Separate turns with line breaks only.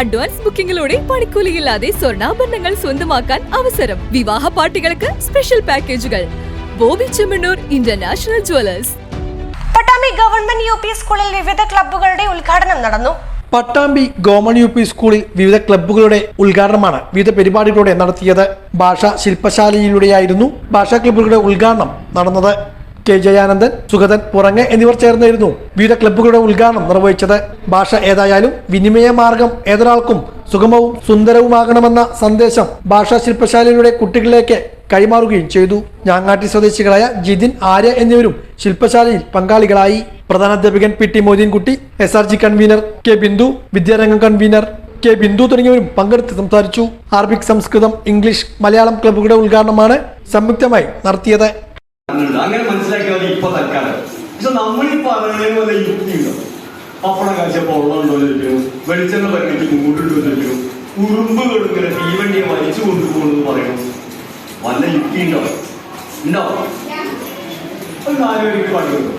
Advance ബുക്കിംഗിലൂടെ പണിക്കൂലിയില്ലാതെ സ്വർണാഭരണങ്ങൾ സ്വന്തമാക്കാൻ അവസരം. വിവാഹ പാർട്ടികൾക്ക് സ്പെഷ്യൽ പാക്കേജുകൾ. Boby Chemmanur international jewellers.
Pattambi government U P സ്കൂളിൽ വിവിധ ക്ലബ്ബുകളുടെ ഉദ്ഘാടനം നടന്നു.
പട്ടാമ്പി ഗവൺമെന്റ് യു പി സ്കൂളിൽ വിവിധ ക്ലബ്ബുകളുടെ ഉദ്ഘാടനമാണ് വിവിധ പരിപാടികളോടെ നടത്തിയത്. ഭാഷാ ശില്പശാലയിലൂടെയായിരുന്നു ഭാഷാ ക്ലബ്ബുകളുടെ ഉദ്ഘാടനം നടന്നത്. കെ ജയാനന്ദൻ സുഗതൻ പുറങ്ങെ എന്നിവർ ചേർന്നായിരുന്നു. വിവിധ ക്ലബ്ബുകളുടെ ഉദ്ഘാടനം നിർവഹിച്ചത് ഭാഷ ഏതായാലും വിനിമയ മാർഗം ഏതൊരാൾക്കും സുഗമവും സുന്ദരവുമാകണമെന്ന സന്ദേശം ഭാഷാ ശില്പശാലയിലൂടെ കുട്ടികളിലേക്ക് കൈമാറുകയും ചെയ്തു. ഞാങ്ങാട്ടി സ്വദേശികളായ ജിതിൻ ആര്യ എന്നിവരും ശില്പശാലയിൽ പങ്കാളികളായി. പ്രധാനാധ്യാപകൻ P T Modeenkutty S R G convener K Bindu Vidyarangam convener K Bindu തുടങ്ങിയവരും പങ്കെടുത്ത് സംസാരിച്ചു. അറബിക് സംസ്കൃതം ഇംഗ്ലീഷ് മലയാളം ക്ലബ്ബുകളുടെ ഉദ്ഘാടനമാണ് സംയുക്തമായി നടത്തിയത്.
അങ്ങനെ മനസ്സിലാക്കിയത് ഇപ്പൊ തൽക്കാലം. പക്ഷെ നമ്മളിപ്പോ പറയുന്നതിന് വല്ല യുക്തിയുണ്ടോ പപ്പടം കാഴ്ചപ്പോ ഉള്ളതുണ്ടോ ചോദിക്കും. വെളിച്ചെണ്ണ പറഞ്ഞിട്ട് മൂട്ടുണ്ടോ ചോദിക്കും. ഉറുമ്പുകൾ ഇങ്ങനെ തീവണ്ടിയെ വലിച്ചു കൊണ്ടുപോകുന്നു പറയണം വല്ല യുക്തിയുണ്ടോ ഉണ്ടോ? ഒരു പേർക്ക് പാടുണ്ടോ